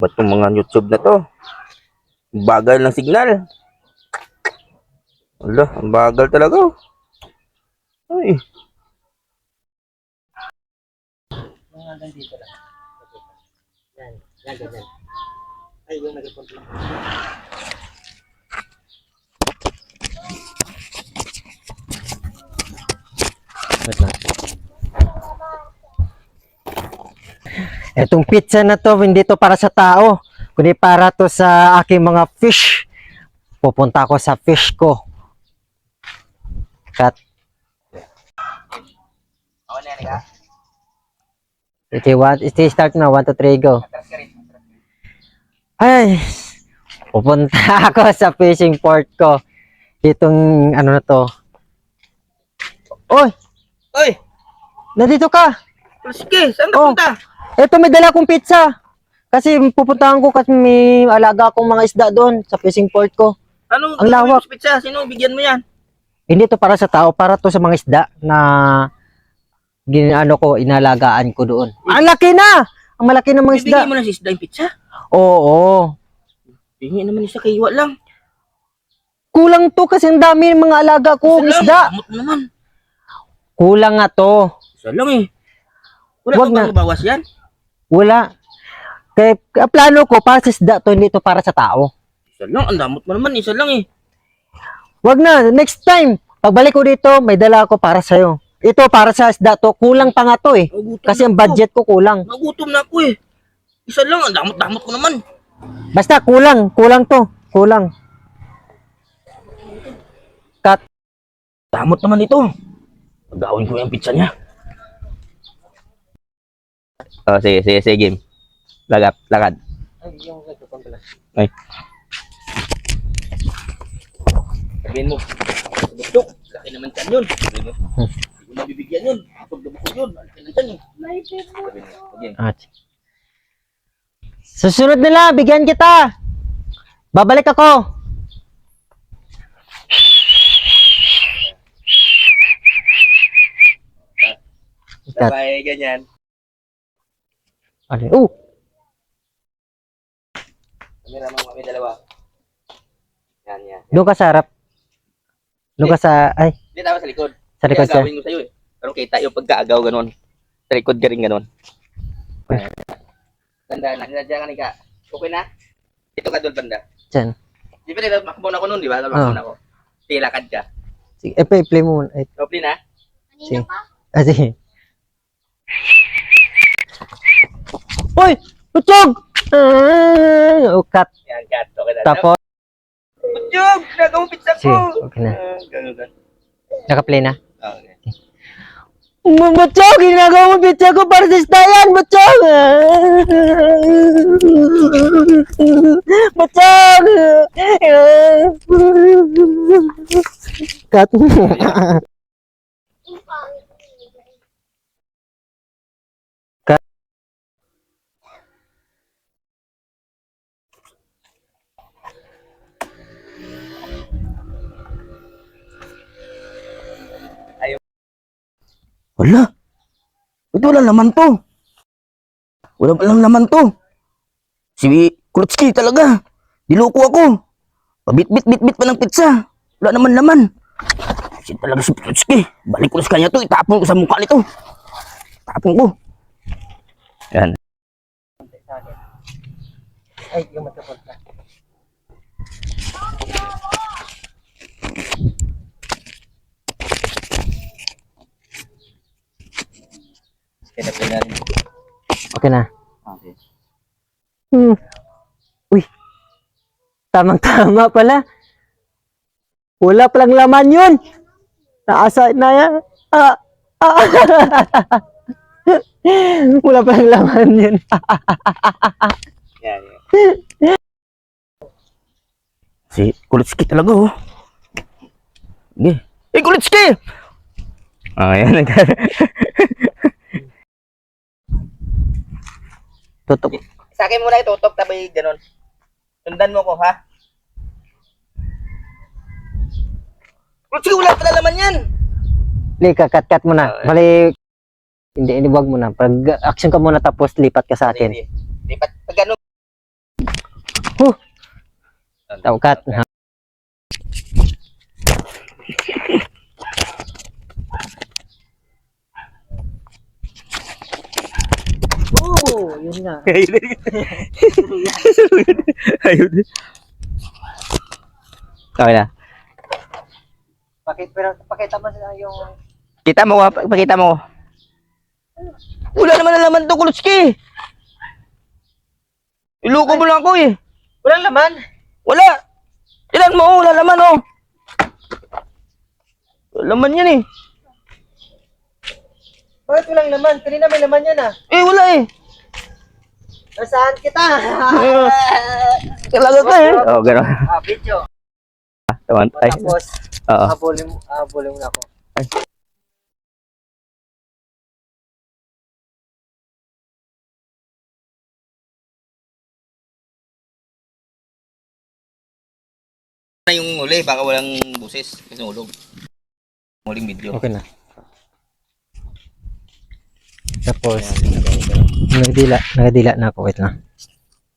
Ba't itong mga YouTube na to? Bagal ng signal. Wala, ang bagal talaga. oh. Ay. Etong pizza na to, hindi to para sa tao, kundi para to sa aking mga fish. Pupunta ako sa fish ko. Cut. Okay, one, stay start na. One, two, three, go. Ay, pupunta ako sa fishing port ko. Itong, ano na to. Oy, Oy! nandito ka. Sige, saan ka Oh. punta? Eto, may dala akong pizza. Kasi pupuntahan ko kasi may alaga akong mga isda doon sa fishing port ko. Anong Ang lawak. pizza? Sino bigyan mo yan? Hindi to para sa tao, para to sa mga isda na ginano ko, inalagaan ko doon. Ang laki na! Ang malaki ng mga isda. Bibigyan mo na si Isda yung pizza? Oo. Bigyan naman isa kay Iwa lang. Kulang to kasi ang dami ng mga alaga kong Isa isda. Kamot mo naman. Kulang nga to. Isa lang eh. Wala Wag bang na. mabawas yan? Wala. Kaya kaya plano ko para sa isda to, hindi to para sa tao. Isa lang, ang damot mo naman. Isa lang eh. Wag na, next time. Pagbalik ko dito, may dala ako para sa'yo. Ito para sa isda to, kulang pa nga to eh. Nagutom Kasi na ang budget ko kulang. Nagutom na ako eh. Isa lang, ang damot-damot ko naman. Basta kulang, kulang to. Kulang. Cut. Damot naman ito. Pagawin ko yung pizza niya. Oh, sige, sige, sige, game. Lagap, lakad. Ay. Sabihin mo, bukdok, laki naman dyan yun. Sabihin mo, hindi ko mabibigyan yun. Na bukod yun, laki na dyan eh. Sabihin mo, game. At. Susunod nila, bigyan kita. Babalik ako. Sabay, ganyan. Ano? Oh, Kamera mo kami dalawa. Yan, yan. doon ka sa harap. Doon ka sa, ay, Hindi tama sa likod. sa likod Kaya siya. gawin ko sa'yo eh. Pero kita yung pagkaagaw ganun. Sa likod ka rin ganun. Banda, nandiyan ka ni ka. Okay na? Ito ka doon, banda. Diyan. Di ba nila makabon ako noon, di ba? Makabon ako. Sige, lakad ka. Sige, eh, play, play mo muna. Ay, Open na. sige. Ah, sige. Uy! Utog! Ah, oh, cut. Yan, cut. Okay na. Tapos, Butchog! Nagawa mo pizza ko! sige, okay na. Ah, ganun ka. Naka-play na. Okay. Butchog! Ginagawa mo pizza ko para sa stayan! Butchog! Cut. Cut. Wala. Ito wala naman to. Wala palang naman to. Si Krutsky talaga. Diloko ako. Pabit-bit-bit-bit pa ng pizza. Wala naman laman. Si talaga si Krutsky. Balik ko na sa kanya to. Itapon ko sa mukha nito. Tapon ko. Yan. Ay, yung matapos na. Kaya na rin. Okay na. Okay. Hmm. Uy. Tamang-tama pala. Wala palang laman yun. Naasa na yan. Ah. Ah. Wala palang laman yun. Yan, yan. Si Kulitski talaga, oh. Sige. Eh, Kulitski! Ah, yan. Tutok. Sa akin muna itutok tabi ganun. Sundan mo ko ha. Ruchi, wala pala laman yan. Hindi, kakat-kat mo na. Mali, hindi, hindi, wag mo na. Pag action ka muna tapos lipat ka sa atin. Lipat, pag ganun. Huh! Tawkat, ha? Yun nga. Ayun. Ayun. Okay na. Pakit, pero pakita mo sa yung Kita mo, pa- pakita mo. Wala naman na laman to, Kulutski. Iloko mo lang ako eh. Walang laman. Wala. Ilan mo, wala laman oh. Wala laman yan eh. Bakit walang laman? Kanina may laman yan ah. Eh, wala eh. Nasaan kita? Talaga ka eh. Oh, gano'n. ah, video. Taman tayo. Tapos, Oo. habulin mo, habulin mo na ako. na yung uli, baka walang buses kasi ulog. Muling video. Okay na. Tapos, nagadila, nagadila na ako. Wait lang.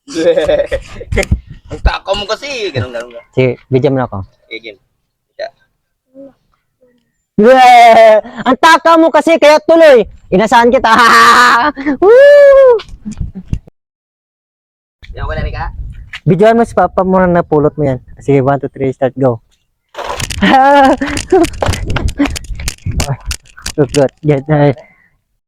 Ang takaw mo kasi, ganun ganun ka. Sige, bigyan mo na ako. Eh, game. Yeah! Ang taka mo kasi, kaya tuloy. Inasahan kita. Woo! Yan ko na rin ka. Mo si Papa mo na napulot mo yan. Sige, 1, 2, 3, start, go. good, good. Get, uh,